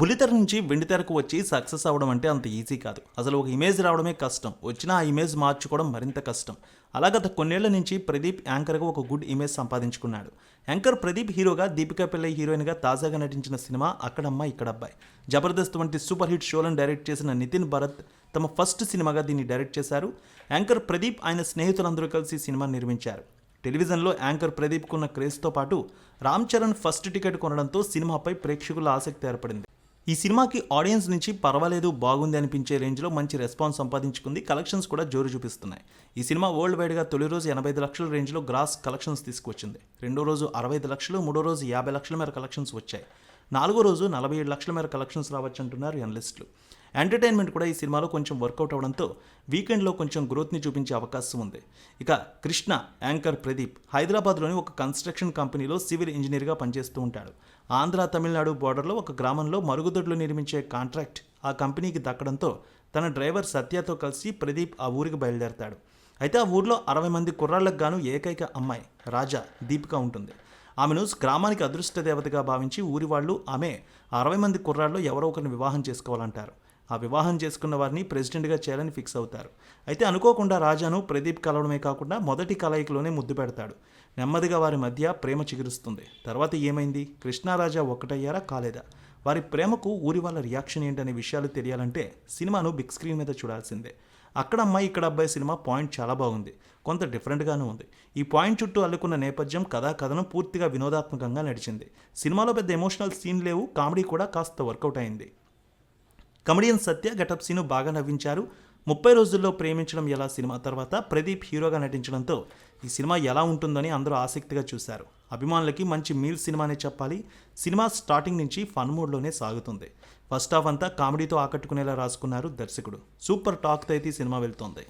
బుల్లితెర నుంచి వెండితెరకు వచ్చి సక్సెస్ అవ్వడం అంటే అంత ఈజీ కాదు. అసలు ఒక ఇమేజ్ రావడమే కష్టం. వచ్చిన ఆ ఇమేజ్ మార్చుకోవడం మరింత కష్టం. అలా గత కొన్నేళ్ళ నుంచి ప్రదీప్ యాంకర్గా ఒక గుడ్ ఇమేజ్ సంపాదించుకున్నాడు. యాంకర్ ప్రదీప్ హీరోగా దీపికా పిల్లై హీరోయిన్గా తాజాగా నటించిన సినిమా అక్కడమ్మ ఇక్కడబ్బాయి. జబర్దస్త్ వంటి సూపర్ హిట్ షోలను డైరెక్ట్ చేసిన నితిన్ భరత్ తమ ఫస్ట్ సినిమాగా దీన్ని డైరెక్ట్ చేశారు. యాంకర్ ప్రదీప్ ఆయన స్నేహితులందరూ కలిసి సినిమా నిర్మించారు. టెలివిజన్లో యాంకర్ ప్రదీప్కున్న క్రేజ్తో పాటు రామ్ చరణ్ ఫస్ట్ టికెట్ కొనడంతో సినిమాపై ప్రేక్షకుల ఆసక్తి ఏర్పడింది. ఈ సినిమాకి ఆడియన్స్ నుంచి పర్వాలేదు బాగుంది అనిపించే రేంజ్లో మంచి రెస్పాన్స్ సంపాదించుకుంది. కలెక్షన్స్ కూడా జోరు చూపిస్తున్నాయి. ఈ సినిమా వరల్డ్ వైడ్గా తొలి రోజు ఎనభై ఐదు లక్షల రేంజ్లో గ్రాస్ కలెక్షన్స్ తీసుకొచ్చింది రెండో రోజు అరవై ఐదు లక్షలు మూడో రోజు యాభై లక్షల మేర కలెక్షన్స్ వచ్చాయి. నాలుగో రోజు నలభై ఏడు లక్షల మేర కలెక్షన్స్ రావచ్చు అంటున్నారు అనలిస్టులు ఎంటర్టైన్మెంట్ కూడా ఈ సినిమాలో కొంచెం వర్కౌట్ అవడంతో వీకెండ్లో కొంచెం గ్రోత్ని చూపించే అవకాశం ఉంది. ఇక కృష్ణ యాంకర్ ప్రదీప్ హైదరాబాద్లోని ఒక కన్స్ట్రక్షన్ కంపెనీలో సివిల్ ఇంజనీర్గా పనిచేస్తూ ఉంటాడు. ఆంధ్ర తమిళనాడు బోర్డర్లో ఒక గ్రామంలో మరుగుదొడ్లు నిర్మించే కాంట్రాక్ట్ ఆ కంపెనీకి దక్కడంతో తన డ్రైవర్ సత్యతో కలిసి ప్రదీప్ ఆ ఊరికి బయలుదేరతాడు. అయితే ఆ ఊర్లో అరవై మంది కుర్రాళ్ళకు గాను ఏకైక అమ్మాయి రాజా దీపిక ఉంటుంది. ఆమెను గ్రామానికి అదృష్ట దేవతగా భావించి ఊరి వాళ్ళు ఆమె అరవై మంది కుర్రాళ్ళు ఎవరో ఒకరిని వివాహం చేసుకోవాలంటారు. ఆ వివాహం చేసుకున్న వారిని ప్రెసిడెంట్గా చేయాలని ఫిక్స్ అవుతారు. అయితే అనుకోకుండా రాజాను ప్రదీప్ కలవడమే కాకుండా మొదటి కలయికలోనే ముద్దు పెడతాడు. నెమ్మదిగా వారి మధ్య ప్రేమ చిగురుస్తుంది. తర్వాత ఏమైంది? కృష్ణారాజా ఒక్కటయ్యారా? కాలేదా? వారి ప్రేమకు ఊరి వాళ్ళ రియాక్షన్ ఏంటనే విషయాలు తెలియాలంటే సినిమాను బిగ్ స్క్రీన్ మీద చూడాల్సిందే. అక్కడ అమ్మాయి ఇక్కడ అబ్బాయి సినిమా పాయింట్ చాలా బాగుంది. కొంత డిఫరెంట్గానే ఉంది. ఈ పాయింట్ చుట్టూ అల్లుకున్న నేపథ్యం కథా కథనం పూర్తిగా వినోదాత్మకంగా నడిచింది. సినిమాలో పెద్ద ఎమోషనల్ సీన్ లేవు. కామెడీ కూడా కాస్త వర్కౌట్ అయింది. కమెడియన్ సత్య గెటప్ సీను బాగా నవ్వించారు. ముప్పై రోజుల్లో ప్రేమించడం ఎలా సినిమా తర్వాత ప్రదీప్ హీరోగా నటించడంతో ఈ సినిమా ఎలా ఉంటుందని అందరూ ఆసక్తిగా చూశారు. అభిమానులకి మంచి మీల్ సినిమానే చెప్పాలి. సినిమా స్టార్టింగ్ నుంచి ఫన్ మోడ్లోనే సాగుతుంది. ఫస్ట్ హాఫ్ అంతా కామెడీతో ఆకట్టుకునేలా రాసుకున్నారు దర్శకుడు. సూపర్ టాక్తో అయితే ఈ సినిమా వెళ్తోంది.